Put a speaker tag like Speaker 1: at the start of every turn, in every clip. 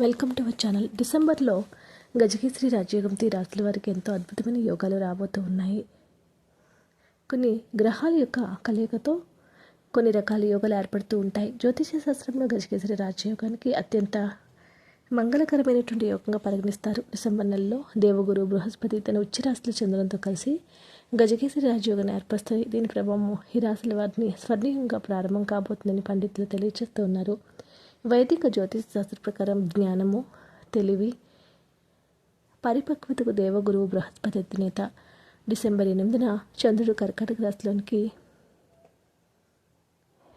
Speaker 1: Welcome to our channel. డిసెంబర్లో గజకేశ్రీ రాజయోగంతి తి వారికి ఎంతో అద్భుతమైన యోగాలు రాబోతూ ఉన్నాయి. కొన్ని గ్రహాల యొక్క కలయికతో కొన్ని రకాల యోగాలు ఏర్పడుతూ ఉంటాయి. జ్యోతిష శాస్త్రంలో గజకేశ్రీ రాజయోగానికి అత్యంత మంగళకరమైనటువంటి యోగంగా పరిగణిస్తారు. డిసెంబర్ నెలలో దేవగురు బృహస్పతి తన ఉచ్చ రాశిలో చంద్రునితో కలిసి గజకేశ్వరి రాజయోగాన్ని ఏర్పరుస్తాయి. దీని ప్రభావం ఈ రాశుల వారిని స్వర్ణీయంగా ప్రారంభం కాబోతుందని పండితులు తెలియజేస్తూ ఉన్నారు. వైదిక జ్యోతిష్ శాస్త్ర ప్రకారం జ్ఞానము తెలివి పరిపక్వతకు దేవగురువు బృహస్పతి అధినేత. డిసెంబర్ ఎనిమిదిన చంద్రుడు కర్కాటక రాశిలోనికి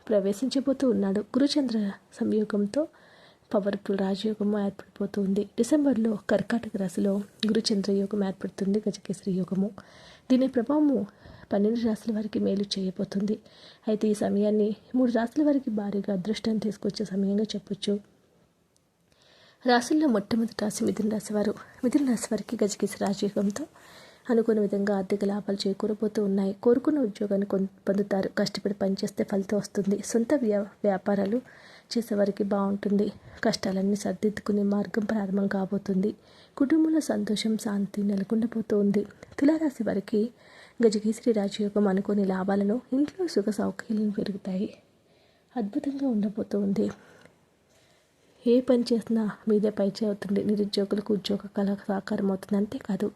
Speaker 1: ప్రవేశించబోతూ ఉన్నాడు. గురుచంద్ర సంయోగంతో పవర్ఫుల్ రాజయోగము ఏర్పడిపోతుంది. డిసెంబర్లో కర్కాటక రాశిలో గురుచంద్ర యోగం ఏర్పడుతుంది గజకేసరి యోగము. దీని ప్రభావము పన్నెండు రాశుల వారికి మేలు చేయబోతుంది. అయితే ఈ సమయాన్ని మూడు రాశుల వారికి భారీగా అదృష్టం తీసుకొచ్చే సమయంగా చెప్పొచ్చు. రాశుల్లో మొట్టమొదటి రాశి మిథున రాశి వారు. మిథున రాశి వారికి గజకేసి రాజయోగంతో అనుకున్న విధంగా ఆర్థిక లాభాలు చేకూరబోతూ ఉన్నాయి. కోరుకున్న ఉద్యోగాన్ని పొందుతారు. కష్టపడి పనిచేస్తే ఫలితం వస్తుంది. సొంత వ్యా వ్యాపారాలు చేసేవారికి బాగుంటుంది. కష్టాలన్నీ సర్దిద్దుకునే మార్గం ప్రారంభం కాబోతుంది. కుటుంబంలో సంతోషం శాంతి నెలకొండబోతోంది. తులారాశి వారికి గజకేసరి రాజయోగం అనుకోని లాభాలను ఇంట్లో సుఖ సౌకర్యాలను పెరుగుతాయి. అద్భుతంగా ఉండబోతోంది. ఏ పని చేసినా మీదే పైచే అవుతుంది నిరుద్యోగులకు ఉద్యోగ కళ సాకారం అవుతుంది. అంతేకాదు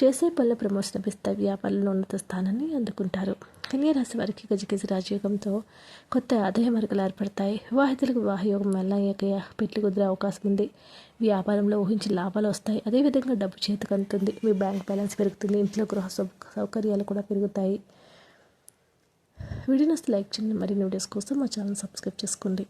Speaker 1: చేసే పనుల ప్రమోషన్ లభిస్తాయి వ్యాపారంలో ఉన్నత స్థానాన్ని అందుకుంటారు. కన్యారాశి వారికి గజగజ రాజయోగంతో కొత్త ఆదాయ మార్గాలు ఏర్పడతాయి. వివాహితులకు వివాహయోగం మెల్లయ్యాక పెట్టి కుదిరే అవకాశం ఉంది. వ్యాపారంలో ఊహించిన లాభాలు వస్తాయి. అదేవిధంగా డబ్బు చేతికి అందుతుంది. మీ బ్యాంక్ బ్యాలెన్స్ పెరుగుతుంది. ఇంట్లో గృహ సౌకర్యాలు కూడా పెరుగుతాయి. వీడియోస్ లైక్ చేయండి. మరిన్ని వీడియోస్ కోసం మా ఛానల్ సబ్స్క్రైబ్ చేసుకోండి.